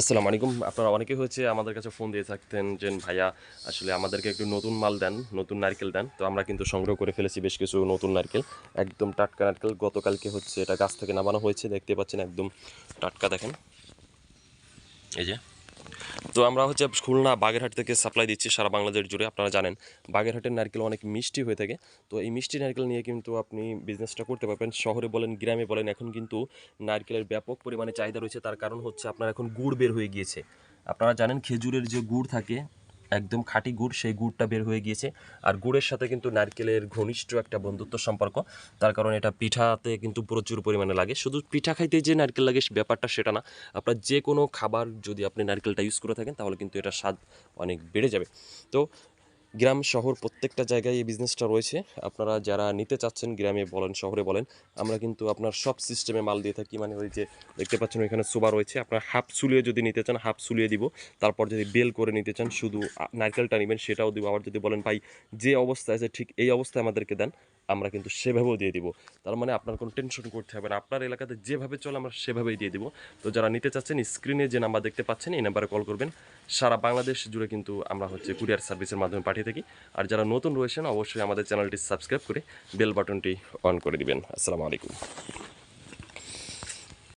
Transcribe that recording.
আসসালামু আলাইকুম। আপনারা অনেকে হয়েছে আমাদের কাছে ফোন দিয়ে থাকতেন যে, ভাইয়া, আসলে আমাদেরকে একটু নতুন মাল দেন, নতুন নারকেল দেন। তো আমরা কিন্তু সংগ্রহ করে ফেলেছি বেশ কিছু নতুন নারকেল। একদম টাটকা নারকেল। গতকালকে হচ্ছে এটা গাছ থেকে নামানো হয়েছে, দেখতে পাচ্ছেন একদম টাটকা, দেখেন। এই যে। তো আমরা হচ্ছে খুলনা বাগেরহাট থেকে সাপ্লাই দিচ্ছি সারা বাংলাদেশ জুড়ে, আপনারা জানেন। বাগেরহাটের নারকেল অনেক মিষ্টি হয়ে থাকে। তো এই মিষ্টি নারকেল নিয়ে কিন্তু আপনি বিজনেসটা করতে পারবেন। শহরে বলেন, গ্রামে বলেন, এখন কিন্তু নারকেলের ব্যাপক পরিমাণে চাহিদা রয়েছে। তার কারণ হচ্ছে আপনার এখন গুড় বের হয়ে গিয়েছে। আপনারা জানেন, খেজুরের যে গুড় থাকে একদম খাঁটি গুড়, সেই গুড়টা বের হয়ে গিয়েছে। আর গুড়ের সাথে কিন্তু নারকেলের ঘনিষ্ঠ একটা বন্ধুত্ব সম্পর্ক। তার কারণ এটা পিঠাতে কিন্তু প্রচুর পরিমাণে লাগে। শুধু পিঠা খাইতে যে নারকেল লাগে ব্যাপারটা সেটা না। আপনার যে কোনো খাবার যদি আপনি নারকেলটা ইউজ করে থাকেন, তাহলে কিন্তু এটা স্বাদ অনেক বেড়ে যাবে। তো গ্রাম, শহর প্রত্যেকটা জায়গায় এই বিজনেসটা রয়েছে। আপনারা যারা নিতে চাচ্ছেন গ্রামে বলেন, শহরে বলেন, আমরা কিন্তু আপনার সব সিস্টেমে মাল দিয়ে থাকি। মানে ওই যে দেখতে পাচ্ছেন ওইখানে সোবা রয়েছে। আপনার হাফ সুলিয়ে যদি নিতে চান, হাফ সুলিয়ে দিব। তারপর যদি বেল করে নিতে চান, শুধু নারকেলটা নেবেন, সেটাও দিব। আবার যদি বলেন, ভাই, যে অবস্থা আছে, ঠিক এই অবস্থায় আমাদেরকে দেন। আমরা কিন্তু সেভাবেও দিয়ে দিব। তার মানে আপনার কোনো টেনশন করতে হবে না। আপনার এলাকাতে যেভাবে চলে আমরা সেভাবেই দিয়ে দিব। তো যারা নিতে চাচ্ছেন স্ক্রিনে যে নাম্বার দেখতে পাচ্ছেন, এই নাম্বারে কল করবেন। সারা বাংলাদেশ জুড়ে কিন্তু আমরা হচ্ছে কুরিয়ার সার্ভিসের মাধ্যমে পাঠিয়ে থাকি। আর যারা নতুন রয়েছেন, অবশ্যই আমাদের চ্যানেলটি সাবস্ক্রাইব করে বেল বাটনটি অন করে দিবেন। আসসালামু আলাইকুম।